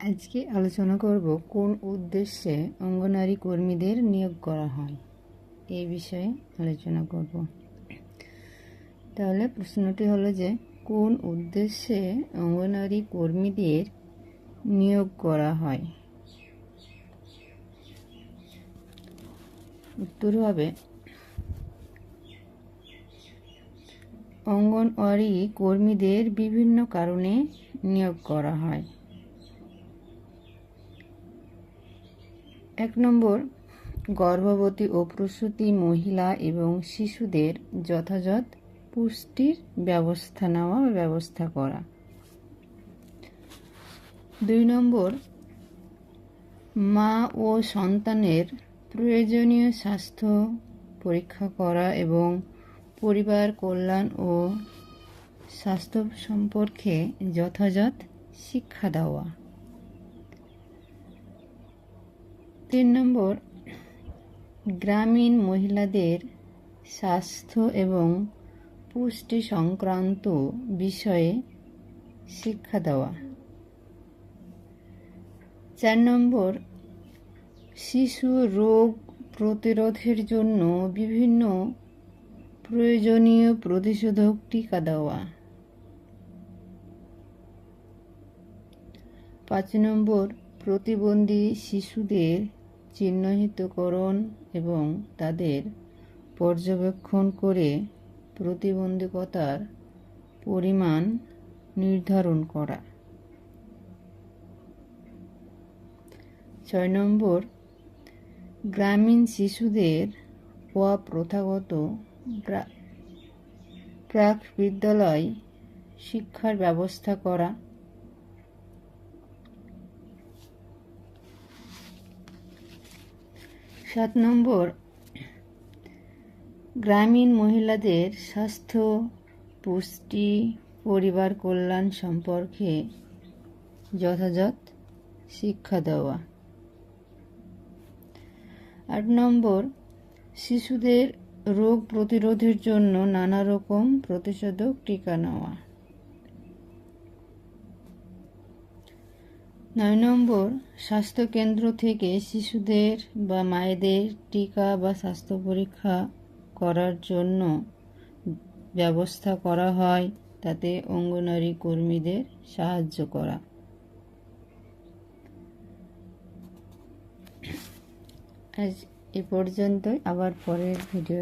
আজকে আলোচনা করব কোন উদ্দেশ্যে অঙ্গনারী কর্মীদের নিয়োগ করা হয়। এই বিষয়ে আলোচনা করব। তাহলে প্রশ্নটি হলো যে, কোন উদ্দেশ্যে অঙ্গনারী কর্মীদের নিয়োগ করা হয়? উত্তর হবে, অঙ্গনওয়াড়ি কর্মীদের বিভিন্ন কারণে নিয়োগ করা হয়। এক নম্বর, গর্ভবতী ও প্রসূতি মহিলা এবং শিশুদের যথাযথ পুষ্টির ব্যবস্থা নেওয়া ব্যবস্থা করা। দুই নম্বর, মা ও সন্তানের প্রয়োজনীয় স্বাস্থ্য পরীক্ষা করা এবং পরিবার কল্যাণ ও স্বাস্থ্য সম্পর্কে যথাযথ শিক্ষা দেওয়া। তিন নম্বর, গ্রামীণ মহিলাদের স্বাস্থ্য এবং পুষ্টি সংক্রান্ত বিষয়ে শিক্ষা দেওয়া। চার নম্বর, শিশু রোগ প্রতিরোধের জন্য বিভিন্ন প্রয়োজনীয় প্রতিষেধক টিকা দেওয়া। পাঁচ নম্বর, প্রতিবন্ধী শিশুদের চিহ্নিতকরণ এবং তাদের পর্যবেক্ষণ করে প্রতিবন্ধকতার পরিমাণ নির্ধারণ করা। ছয় নম্বর, গ্রামীণ শিশুদের অপ্রথাগত প্রাক বিদ্যালয় শিক্ষার ব্যবস্থা করা। সাত নম্বর, গ্রামীণ মহিলাদের স্বাস্থ্য, পুষ্টি, পরিবার কল্যাণ সম্পর্কে যথাযথ শিক্ষা দেওয়া। আট নম্বর, শিশুদের রোগ প্রতিরোধের জন্য নানা রকম প্রতিষেধক টিকা নেওয়া। নয় নম্বর, স্বাস্থ্যকেন্দ্র থেকে শিশুদের বা মায়েদের টিকা বা স্বাস্থ্য পরীক্ষা করার জন্য ব্যবস্থা করা হয়, তাতে অঙ্গনারী কর্মীদের সাহায্য করা। আজ এ পর্যন্তই, আবার পরের ভিডিও